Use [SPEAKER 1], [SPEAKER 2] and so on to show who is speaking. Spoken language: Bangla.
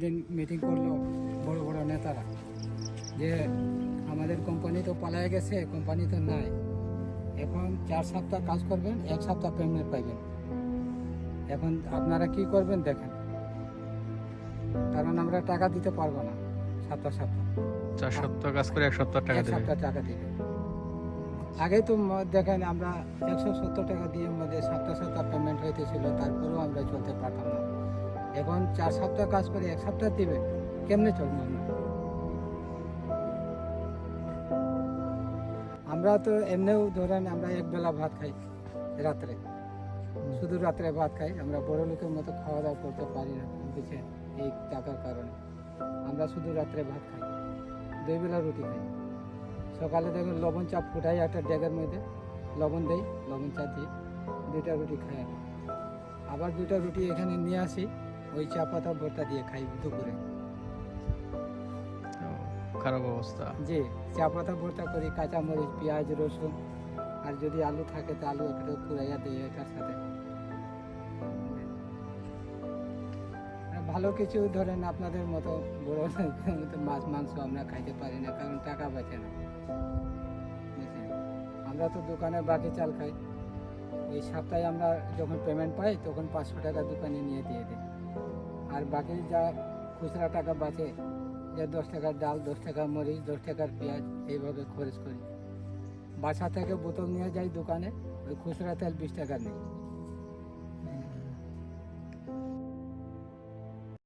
[SPEAKER 1] সেদিন মিটিং করল বড় বড় নেতারা। যে আমাদের কোম্পানি তো পালায় গেছে কোম্পানি তো নাই। এখন চার সপ্তাহ কাজ করবেন এক সপ্তাহ পেমেন্ট পাইবেন। এখন আপনারা কি করবেন দেখেন। কারণ আমরা টাকা দিতে পারব না সপ্তাহ সপ্তাহ।
[SPEAKER 2] চার সপ্তাহ কাজ করে এক সপ্তাহ টাকা দেবে।
[SPEAKER 1] সপ্তাহ টাকা দিবে। আগে তো দেখেন আমরা একশো সত্তর টাকা দিয়ে মধ্যে সপ্তাহ সপ্তাহ পেমেন্ট হইতেছিল তারপরেও আমরা চলতে পারতাম না। এখন চার সপ্তাহ কাজ করে, এক সপ্তাহ দিবে। কেমনে চলবো আমরা? আমরা তো এমনিও ধরেন আমরা এক বেলা ভাত খাই রাত্রে। শুধু রাত্রে ভাত খাই, আমরা বড় লোকের মতো খাওয়া দাওয়া করতে পারি না বুঝছেন এই টাকার কারণে। আমরা শুধু রাত্রে ভাত খাই দুই বেলা রুটি খাই। সকালে দেখুন লবণ চা ফুটাই একটা ড্যাগের মধ্যে, লবণ দেই, লবণ চা দিই, দুইটা রুটি খাই আবার দুইটা রুটি এখানে নিয়ে আসি ওই চা পাতা ভর্তা দিয়ে খাই দুপুরে।
[SPEAKER 2] খারাপ অবস্থা।
[SPEAKER 1] জি চা পাতা ভর্তা করি কাঁচা মরিচ পেঁয়াজ রসুন আর যদি আলু থাকে তো আলু একটু পুরাইয়া দিই এটার সাথে। ভালো কিছু ধরেন আপনাদের মতো বড় মাছ মাংস আমরা খাইতে পারি না কারণ টাকা বাঁচে না। আমরা তো দোকানে বাকি চাল খাই। ওই সপ্তাহে আমরা যখন পেমেন্ট পাই তখন পাঁচশো টাকা দোকানে নিয়ে দিয়ে দিই। আর বাকি যা খুচরা টাকা বাঁচে, যে দশ টাকার ডাল, দশ টাকার মরিচ, দশ টাকার পেঁয়াজ, এইভাবে খরচ করি। বাসা থেকে বোতল নিয়ে যাই দোকানে, ওই খুচরা তেল বিশ টাকা নেই।